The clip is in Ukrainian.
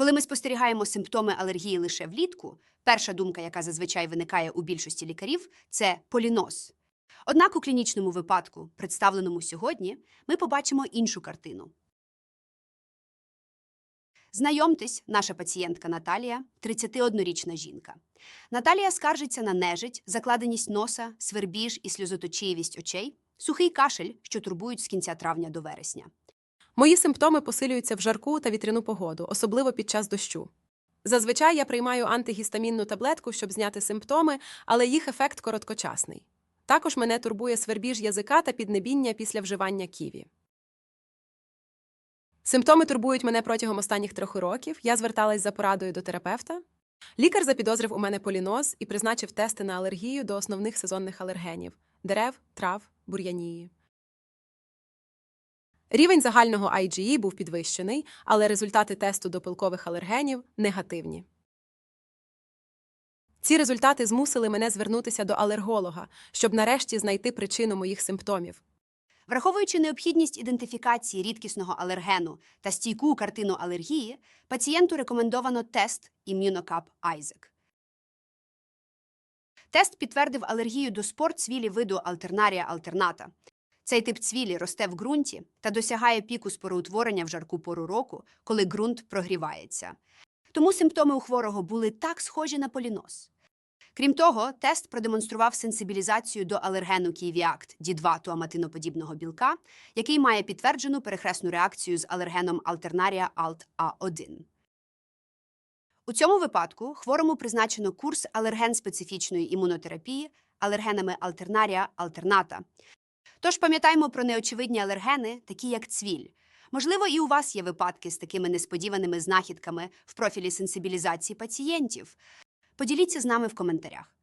Коли ми спостерігаємо симптоми алергії лише влітку, перша думка, яка зазвичай виникає у більшості лікарів, це полінос. Однак у клінічному випадку, представленому сьогодні, ми побачимо іншу картину. Знайомтесь, наша пацієнтка Наталія, 31-річна жінка. Наталія скаржиться на нежить, закладеність носа, свербіж і сльозоточивість очей, сухий кашель, що турбують з кінця травня до вересня. Мої симптоми посилюються в жарку та вітряну погоду, особливо під час дощу. Зазвичай я приймаю антигістамінну таблетку, щоб зняти симптоми, але їх ефект короткочасний. Також мене турбує свербіж язика та піднебіння після вживання ківі. Симптоми турбують мене протягом останніх трьох років. Я зверталась за порадою до терапевта. Лікар запідозрив у мене поліноз і призначив тести на алергію до основних сезонних алергенів дерев, трав, бур'янії. Рівень загального IgE був підвищений, але результати тесту до пилкових алергенів негативні. Ці результати змусили мене звернутися до алерголога, щоб нарешті знайти причину моїх симптомів. Враховуючи необхідність ідентифікації рідкісного алергену та стійку картину алергії, пацієнту рекомендовано тест Immunocap Isaac. Тест підтвердив алергію до спор цвілі виду Alternaria alternata. Цей тип цвілі росте в ґрунті та досягає піку спороутворення в жарку пору року, коли ґрунт прогрівається. Тому симптоми у хворого були так схожі на полінос. Крім того, тест продемонстрував сенсибілізацію до алергену Києвіакт D2 туаматиноподібного білка, який має підтверджену перехресну реакцію з алергеном Alternaria alt A1. У цьому випадку хворому призначено курс алерген-специфічної імунотерапії алергенами Alternaria alternata. Тож пам'ятаймо про неочевидні алергени, такі як цвіль. Можливо, і у вас є випадки з такими несподіваними знахідками в профілі сенсибілізації пацієнтів. Поділіться з нами в коментарях.